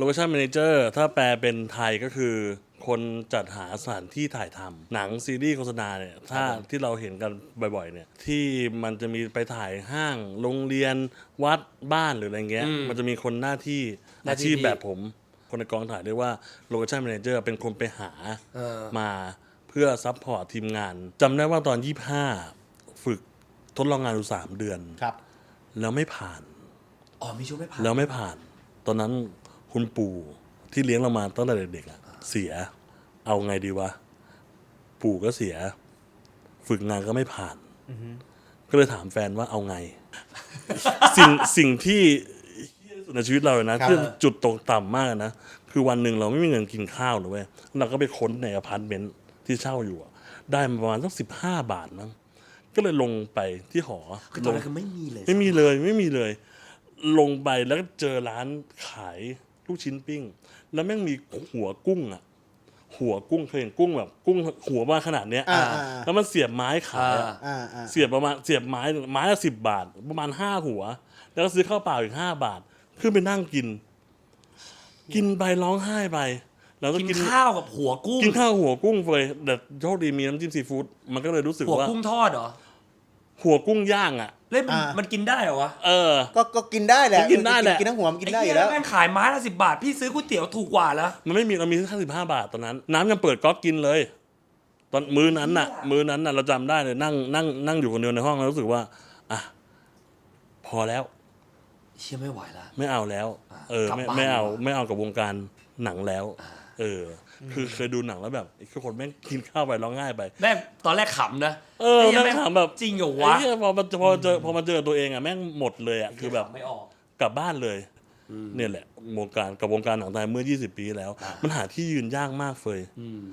Location Manager ถ้าแปลเป็นไทยก็คือ คนจัดหาสถานที่ถ่ายทำหนังซีรีส์โฆษณาเนี่ยถ้าที่เราเห็นกันบ่อยๆเนี่ยที่มันจะมีไปถ่ายห้างโรงเรียนวัดบ้านหรืออะไรเงี้ยอืมมันจะมีคนหน้าที่หน้าอาที่ชีพที่แบบผม คนในกองถ่ายเรียกว่า Location Manager เป็นคนไปหาเออมาเพื่อซัพพอร์ตทีมงานจำได้ว่าตอน 25 ฝึกทดลองงานอยู่สามเดือนครับ แล้วไม่ผ่านอ๋อมีช่วงไม่ผ่านแล้วไม่ผ่าน ตอนนั้น คุณปู่ที่เลี้ยงเรามาตั้งแต่เด็กๆอะเสีย เอาไงดีวะ ปู่ก็เสีย ฝึกงานก็ไม่ผ่าน ก็เลยถามแฟนว่าเอาไง สิ่งสิ่งที่เหี้ยที่สุดในชีวิตเราเลยนะครับ ที่จุดตกต่ำมากนะ คือวันหนึ่งเราไม่มีเงินกินข้าวนะเว้ยเราก็ไปค้นในอพาร์ตเมนต์ที่เช่าอยู่อะได้มาประมาณสักสิบห้าบาทมั้งก็เลยลงไปที่หอคือตอนนั้นคือไม่มีเลย ไม่มีเลยไม่มีเลย ลงไปแล้วก็เจอร้านขาย ลูกชิ้นปิ้ง แล้วแม่งมีหัวกุ้งอะหัวกุ้งเคยเห็นกุ้งแบบ กุ้งหัวมาขนาดเนี้ยอ่า แล้วมันเสียบไม้ขายอะ อ่าอ่าเสียบประมาณเสียบไม้ไม้ละสิบบาท ประมาณห้าหัว แล้วก็ซื้อข้าวเปล่าอีกห้าบาท ขึ้นไปนั่งกิน กินไปร้องไห้ไป แล้วก็กินกินข้าวกับหัวกุ้งกินข้าวหัวกุ้งเลยแต่โชคดีมีน้ำจิ้มซีฟู้ดมันก็เลยรู้สึกหัวว่ากุ้งทอดเหรอ หัวกุ้งย่างอะ เล่นมันมันกินได้เหรอวะเออ ก็ก็กินได้แหละก็กินได้แหละ กินทั้งหัวมันกินได้ไอ้อเหี้ยู่แล้ว แม่งขายไม้ละสิบบาท พี่ซื้อก๋วยเตี๋ยวถูกกว่าแล้ว มันไม่มีเรามีแค่สิบห้าบาทตอนนั้น น้ำยังเปิดก๊อกกินเลย ตอนมื้อนั้นน่ะ มื้อนั้นน่ะเราจำได้เลยนั่งนั่งนั่งอยู่คนเดียวในห้องแล้วรู้สึกว่า อะ พอแล้ว เชี่ยไม่ไหวละ ไม่เอาแล้ว เออ กลับไม่บ้านไม่เอา ดีกว่า ไม่เอากับวงการหนังแล้ว เอออ คือเคยดูหนังแล้วแบบไอ้คนแม่งกินข้าวไปร้องไห้ไปแม่งตอนแรกขำนะเออไหี้ยแม่งถามแบบจริงเหรอไอ้วะเหี้ยพอมาพอเจอพอมาเจอตัวเองอะแม่งหมดเลยอะคือแบบไม่ออกกลับบ้านเลยเนี่ยแหละวงการกับวงการหนังไทยเมื่อ 20 ปีแล้วอ่ามัมันหาที่ยืนยากมากเฟยอืม